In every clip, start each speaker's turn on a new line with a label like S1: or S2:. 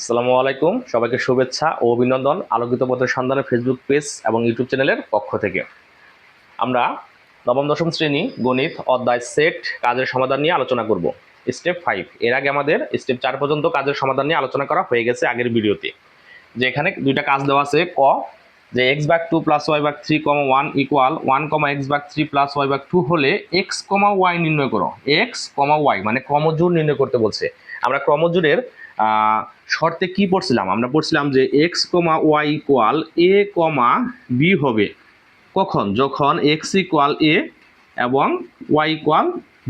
S1: আসসালামু আলাইকুম। সবাইকে শুভেচ্ছা ও অভিনন্দন আলোকিত পথের সন্ধানের ফেসবুক পেজ এবং ইউটিউব চ্যানেলের পক্ষ থেকে। আমরা নবম দশম শ্রেণি গণিত অধ্যায় সেট কাজের সমাধান নিয়ে আলোচনা করব। স্টেপ ফাইভ এর আগে আমাদের স্টেপ চার পর্যন্ত কাজের সমাধান নিয়ে আলোচনা করা হয়ে গেছে আগের ভিডিওতে। যে এখানে দুইটা কাজ দেওয়া আছে ক যে এক্স বাক টু প্লাস ওয়াই বাক three comma one equal one comma x বাক থ্রি প্লাস ওয়াই বাক টু হলে এক্স কমা ওয়াই নির্ণয় করো। এক্স কমা ওয়াই মানে ক্রমজোড় নির্ণয় করতে বলছে। আমরা ক্রমজোড়ের আহ, শর্তে কি পড়ছিলাম? আমরা পড়ছিলাম যে x comma y equal a comma b হবে। কখন? যখন এক্স ইকুয়াল এ এবং ওয়াই ইকুয়াল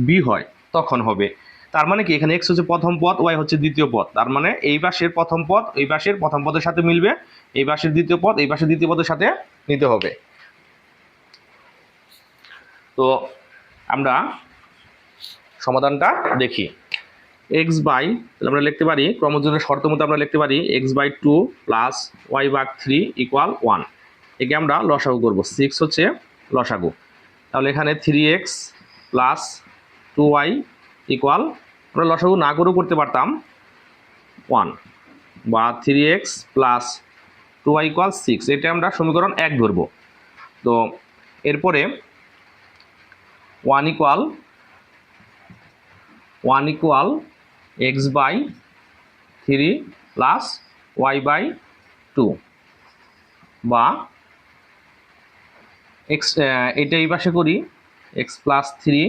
S1: বি হয়, তখন হবে। তার মানে কি? এখানে এক্স হচ্ছে প্রথম পদ ওয়াই হচ্ছে দ্বিতীয় পদ। তার মানে এই পাশের প্রথম পদ, এই পাশের প্রথম পদের সাথে মিলবে, এই পাশের দ্বিতীয় পদ, এই পাশের দ্বিতীয় পদের সাথে নিতে হবে। তো আমরা সমাধানটা দেখি। এক্স বাই তাহলে আমরা লিখতে পারি, ক্রমজোড়ের শর্ত মতো আমরা লিখতে পারি x by two plus y by three equal one একে আমরা লসাগু করব। সিক্স হচ্ছে লসাগু। তাহলে এখানে three x plus two y equal আমরা লসাগু না করেও করতে পারতাম ওয়ান বা three x plus two y equal six এটা আমরা সমীকরণ এক ধরবো। তো এরপরে one equal one equal x by three plus y by two বা এক্স এটা এই পাশে করি x plus three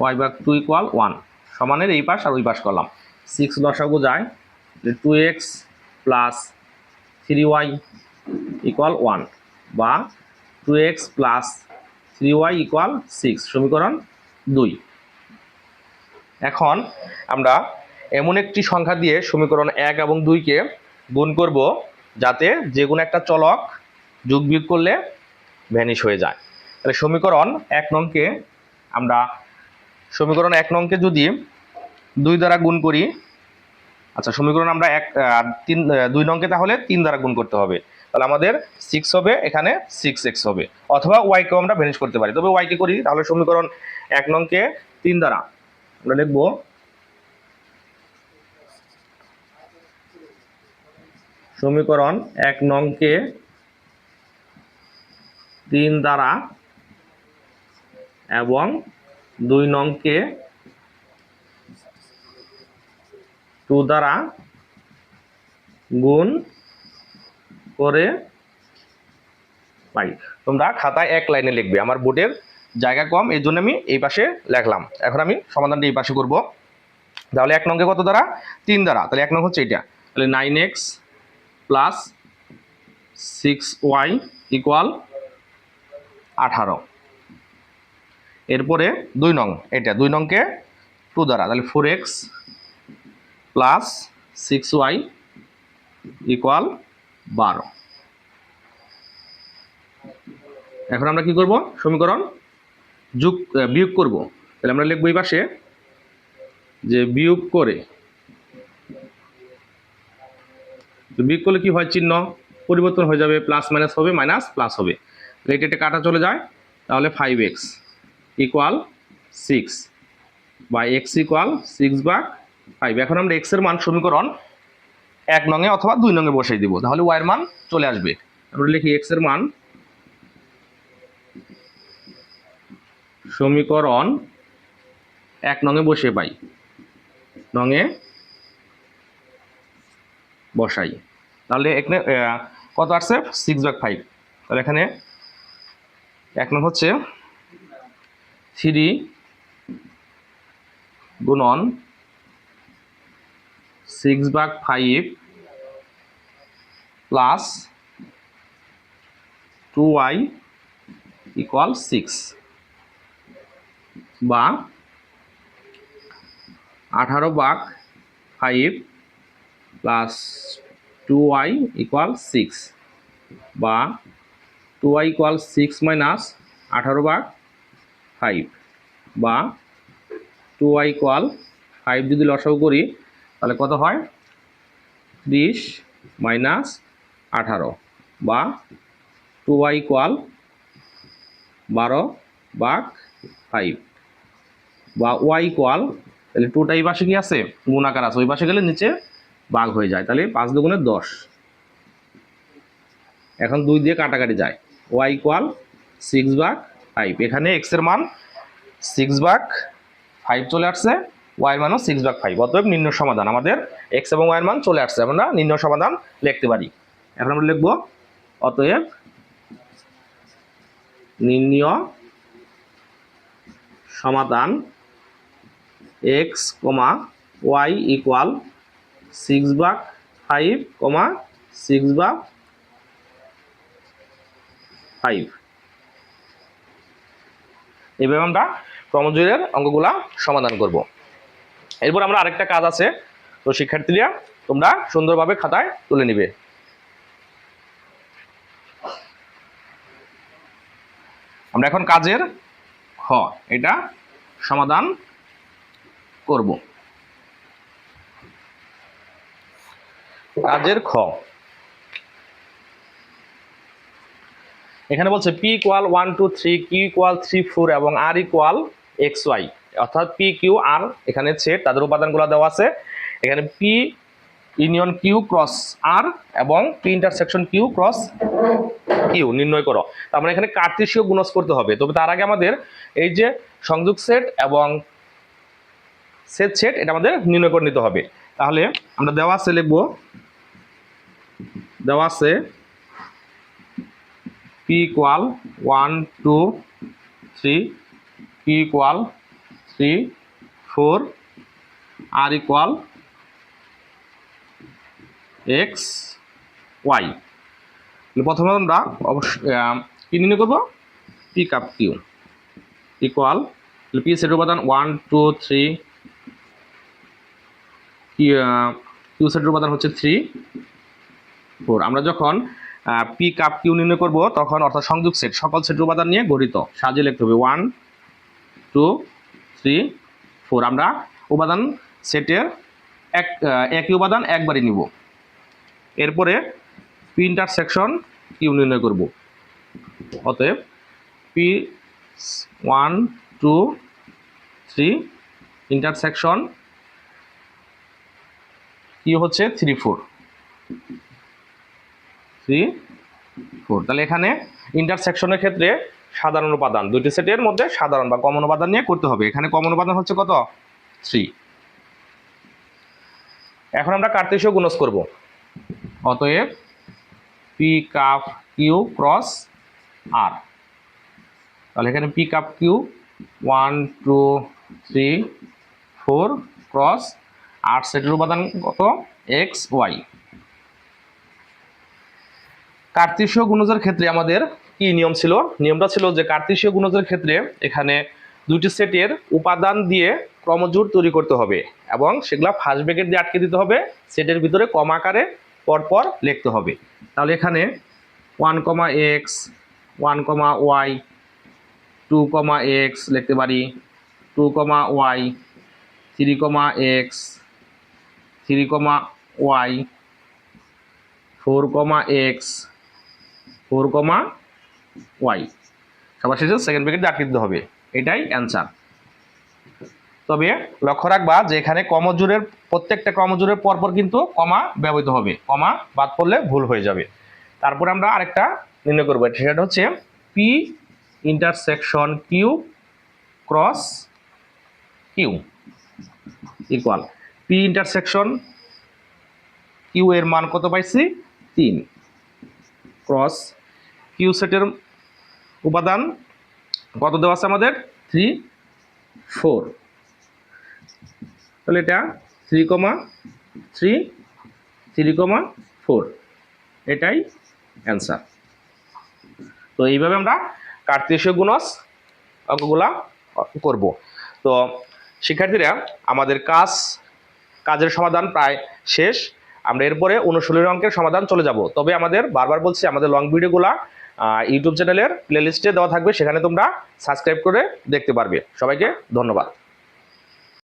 S1: y by two equal one সমানের এই পাশ আর ওই পাশ করলাম। সিক্স লসাগু যায় two x plus three y equal one বা two x plus three y equal six সমীকরণ দুই। এখন আমরা এমন একটি সংখ্যা দিয়ে সমীকরণ এক এবং দুইকে গুণ করব যাতে যে কোনো একটা চলক যোগ বিয়োগ করলে ভ্যানিশ হয়ে যায়। তাহলে সমীকরণ এক নংকে আমরা, সমীকরণ এক নংকে যদি দুই দ্বারা গুণ করি আচ্ছা সমীকরণ আমরা এক তিন দুই নংকে তাহলে তিন দ্বারা গুণ করতে হবে। তাহলে আমাদের সিক্স হবে, এখানে সিক্স এক্স হবে। অথবা ওয়াইকেও আমরা ভ্যানিশ করতে পারি। তবে ওয়াইকে করি, তাহলে সমীকরণ এক নংকে তিন দ্বারা। আমরা লিখব সমীকরণ এক নংকে তিন দ্বারা এবং দুই নংকে টু দ্বারা গুণ করে পাই। তোমরা খাতায় এক লাইনে লিখবে। আমার বোর্ডের জায়গা কম, এই জন্য আমি এই পাশে লেখলাম। এখন আমি সমাধানটা এই পাশে করব। তাহলে এক নঙ্গে কত দ্বারা? তিন দ্বারা। তাহলে এক নং হচ্ছে এটা। তাহলে nine x plus six y equal আঠারো। এরপরে দুই নং, এটা দুই নংকে টু দ্বারা। তাহলে four x plus six y equal বারো। এখন আমরা কি করব? সমীকরণ যোগ বিয়োগ করব। তাহলে আমরা লিখব এই পাশে যে বিয়োগ করে, তো বিয়োগ করলে কি হয়? চিহ্ন পরিবর্তন হয়ে যাবে প্লাস মাইনাস হবে মাইনাস প্লাস হবে। এটা এটা কাটা চলে যায়, তাহলে ফাইভ এক্স ইকুয়াল সিক্স বা এক্স ইকুয়াল সিক্স বা ফাইভ এখন আমরা এক্সের মান সমীকরণ এক নঙে অথবা দুই নঙে বসাই দিব, তাহলে ওয়াইয়ের মান চলে আসবে। আমরা লিখি এক্সের মান সমীকরণ এক নঙে বসে পাই। নঙে বসাই। তাহলে এখানে কত আসছে? সিক্স বাই ফাইভ তাহলে এখানে এক নং হচ্ছে থ্রি গুণন six by five plus two y equal six বা আঠারো বাঘ five plus two y equal six বা two y equal six minus আঠারো বাঘ ফাইভ বা টু ওয়াই ইকুয়াল ফাইভ যদি লসাগু করি, তাহলে কত হয়? ত্রিশ মাইনাস আঠারো। বা টু ওয়াই ইকুয়াল বারো বাঘ ফাইভ বা ওয়াই ইকুয়াল তাহলে টুটা এই পাশে কি আছে? গুণাকার আছে। ওই পাশে গেলে নিচে বাঘ হয়ে যায়। তাহলে পাঁচ দুগুণে দশ। এখন দুই দিয়ে কাটাকাটি যায়। ওয়াই ইকুয়াল সিক্স বাঘ ফাইভ এখানে এক্সের মান সিক্স বাঘ ফাইভ চলে আসছে। ওয়াইয়ের মানও সিক্স ভাগ ফাইভ অতএব নির্ণয় সমাধান। আমাদের এক্স এবং ওয়াইয়ের মান চলে আসছে। আমরা নির্ণয় সমাধান লিখতে পারি। এখন আমরা লিখব, অতএব নির্ণয় সমাধান x comma y equal six ভাগ ফাইভ কমা সিক্স ভাগ ফাইভ এইভাবে আমরা ক্রমজোরের অঙ্কগুলা সমাধান করব। এরপর আমরা আরেকটা কাজ আছে। তো শিক্ষার্থীরা, তোমরা সুন্দরভাবে খাতায় তুলে নিবে। আমরা এখন কাজের খ, এটা সমাধান করব। কাজের খ। এখানে বলছে P equal one two three Q equal three four এবং আর ইকুয়াল এক্স ওয়াই অর্থাৎ পি কিউ আর এখানে সেট তাদের উপাদানগুলো দেওয়া আছে। এখানে P union Q cross R এবং P intersection Q cross Q নির্ণয় করো। তার মানে এখানে কার্তেশীয় গুণজ করতে হবে। তবে তার আগে আমাদের এই যে সংযোগ সেট এবং সেট সেট এটা আমাদের নির্ণয় করে নিতে হবে। তাহলে আমরা দেওয়া আছে লিখব, দেওয়া আছে P equal one two three P equal three four R equal x y প্রথমে আমরা অবশ্যই কী নির্ণয় করব? Pick up Q equal P set উপাদান ওয়ান টু থ্রি কিউ সেটের উপাদান হচ্ছে থ্রি ফোর আমরা যখন পি কাপ কিউ নির্ণয় করব, তখন অর্থাৎ সংযোগ সেট সকল সেটের উপাদান নিয়ে গঠিত। সাজিয়ে লিখতে হবে ওয়ান টু থ্রি ফোর আমরা উপাদান সেটের এক একই উপাদান একবারই নিব। এরপরে পি ইন্টারসেকশন কিউ নির্ণয় করব। অতএব P one two three intersection কি হচ্ছে? থ্রি ফোর থ্রি ফোর তাহলে এখানে ইন্টারসেকশনের ক্ষেত্রে সাধারণ উপাদান দুইটি সেটের মধ্যে সাধারণ বা কমন উপাদান নিয়ে করতে হবে। এখানে কমন উপাদান হচ্ছে কত? থ্রি এখন আমরা কার্তেশীয় গুণজ করব। অতএব P cup Q cross R তাহলে এখানে P cup Q one two three four cross আট সেটের উপাদান কত? এক্স ওয়াই কার্তেশীয় গুণজের ক্ষেত্রে আমাদের কি নিয়ম ছিল? নিয়মটা ছিল যে কার্তেশীয় গুণজের ক্ষেত্রে এখানে দুটি সেটের উপাদান দিয়ে ক্রমজোড় তৈরি করতে হবে এবং সেগুলা ফার্স্ট ব্রেকেট দিয়ে আটকে দিতে হবে, সেটের ভিতরে কম আকারে পরপর লিখতে হবে। তাহলে এখানে one comma x one comma y two comma x লিখতে পারি two comma y three comma x three comma y, four comma x, four comma y. সবার শেষে সেকেন্ড ব্রেকেট আটকে দিতে হবে। এটাই অ্যান্সার তবে লক্ষ্য রাখবা যে এখানে কমজোরের, প্রত্যেকটা কমজোরের পরপর কিন্তু কমা ব্যবহৃত হবে। কমা বাদ পড়লে ভুল হয়ে যাবে। তারপর আমরা আরেকটা নির্ণয় করব। সেটা হচ্ছে P intersection Q cross Q equal P intersection Q এর মান কত পাইছি? তিন। ক্রস কিউ সেটের উপাদান কত দেওয়া আছে আমাদের? থ্রি ফোর তাহলে এটা three comma three three comma four এটাই অ্যান্সার তো এইভাবে আমরা কার্তেশীয় গুণস অঙ্কগুলা করব। তো শিক্ষার্থীরা, আমাদের কাজ কাজের সমাধান প্রায় শেষ। আমরা এরপরে অনুশীলনী অঙ্কের সমাধান চলে যাব। তবে আমাদের বারবার বলছি, আমাদের লং ভিডিওগুলা ইউটিউব চ্যানেলের প্লেলিস্টে দেওয়া থাকবে। সেখানে তোমরা সাবস্ক্রাইব করে দেখতে পারবে। সবাইকে ধন্যবাদ।